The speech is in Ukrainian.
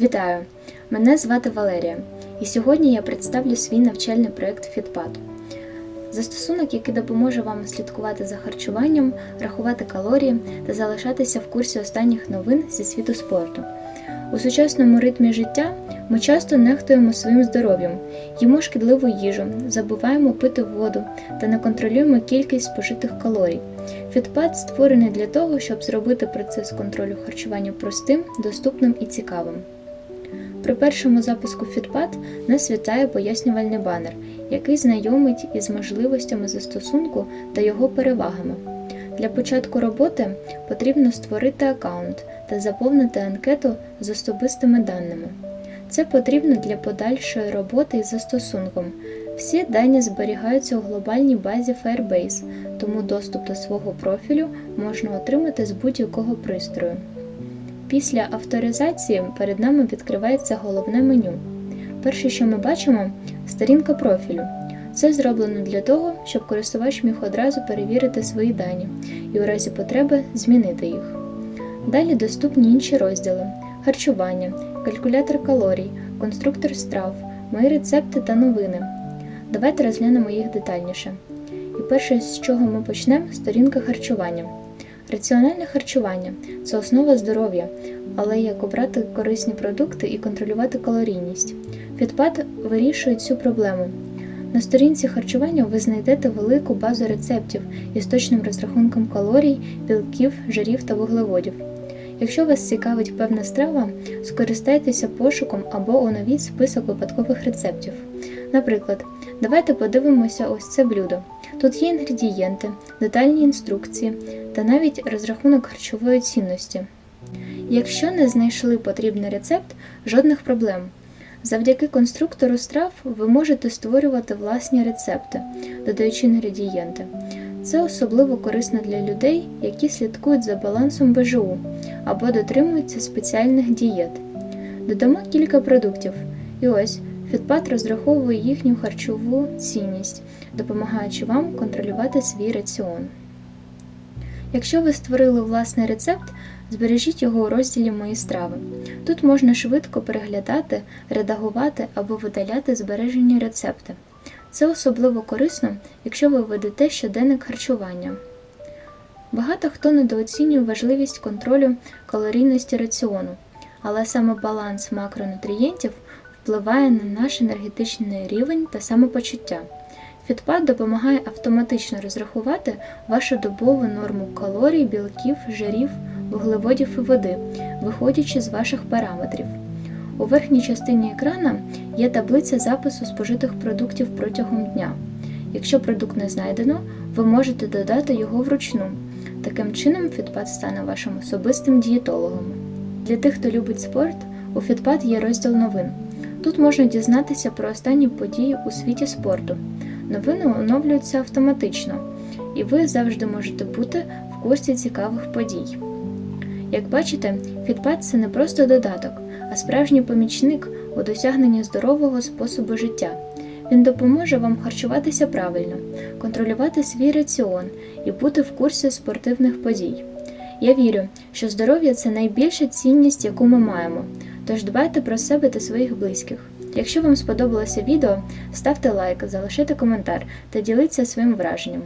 Вітаю! Мене звати Валерія, і сьогодні я представлю свій навчальний проєкт FitPad. Застосунок, який допоможе вам слідкувати за харчуванням, рахувати калорії та залишатися в курсі останніх новин зі світу спорту. У сучасному ритмі життя ми часто нехтуємо своїм здоров'ям, їмо шкідливу їжу, забуваємо пити воду та не контролюємо кількість спожитих калорій. FitPad створений для того, щоб зробити процес контролю харчування простим, доступним і цікавим. При першому запуску FitPad нас вітає пояснювальний банер, який знайомить із можливостями застосунку та його перевагами. Для початку роботи потрібно створити аккаунт та заповнити анкету з особистими даними. Це потрібно для подальшої роботи із застосунком. Всі дані зберігаються у глобальній базі Firebase, тому доступ до свого профілю можна отримати з будь-якого пристрою. Після авторизації перед нами відкривається головне меню. Перше, що ми бачимо, сторінка профілю. Це зроблено для того, щоб користувач міг одразу перевірити свої дані і у разі потреби змінити їх. Далі доступні інші розділи: харчування, калькулятор калорій, конструктор страв, мої рецепти та новини. Давайте розглянемо їх детальніше. І перше, з чого ми почнемо, сторінка харчування. Раціональне харчування це основа здоров'я, але як обрати корисні продукти і контролювати калорійність. Фітпад вирішує цю проблему. На сторінці харчування ви знайдете велику базу рецептів із точним розрахунком калорій, білків, жирів та вуглеводів. Якщо вас цікавить певна страва, скористайтеся пошуком або оновіть список випадкових рецептів. Наприклад, давайте подивимося ось це блюдо. Тут є інгредієнти, детальні інструкції та навіть розрахунок харчової цінності. Якщо не знайшли потрібний рецепт, жодних проблем. Завдяки конструктору страв ви можете створювати власні рецепти, додаючи інгредієнти. Це особливо корисно для людей, які слідкують за балансом БЖУ або дотримуються спеціальних дієт. Додамо кілька продуктів. І ось Фітпад розраховує їхню харчову цінність, допомагаючи вам контролювати свій раціон. Якщо ви створили власний рецепт, збережіть його у розділі Мої страви. Тут можна швидко переглядати, редагувати або видаляти збережені рецепти. Це особливо корисно, якщо ви ведете щоденник харчування. Багато хто недооцінює важливість контролю калорійності раціону, але саме баланс макронутрієнтів впливає на наш енергетичний рівень та самопочуття. Фітпад допомагає автоматично розрахувати вашу добову норму калорій, білків, жирів, вуглеводів і води, виходячи з ваших параметрів. У верхній частині екрана є таблиця запису спожитих продуктів протягом дня. Якщо продукт не знайдено, ви можете додати його вручну. Таким чином, Фітпад стане вашим особистим дієтологом. Для тих, хто любить спорт, у Фітпад є розділ новин. Тут можна дізнатися про останні події у світі спорту. Новини оновлюються автоматично, і ви завжди можете бути в курсі цікавих подій. Як бачите, Фітпад це не просто додаток, а справжній помічник у досягненні здорового способу життя. Він допоможе вам харчуватися правильно, контролювати свій раціон і бути в курсі спортивних подій. Я вірю, що здоров'я це найбільша цінність, яку ми маємо, тож дбайте про себе та своїх близьких. Якщо вам сподобалося відео, ставте лайк, залишайте коментар та діліться своїм враженням.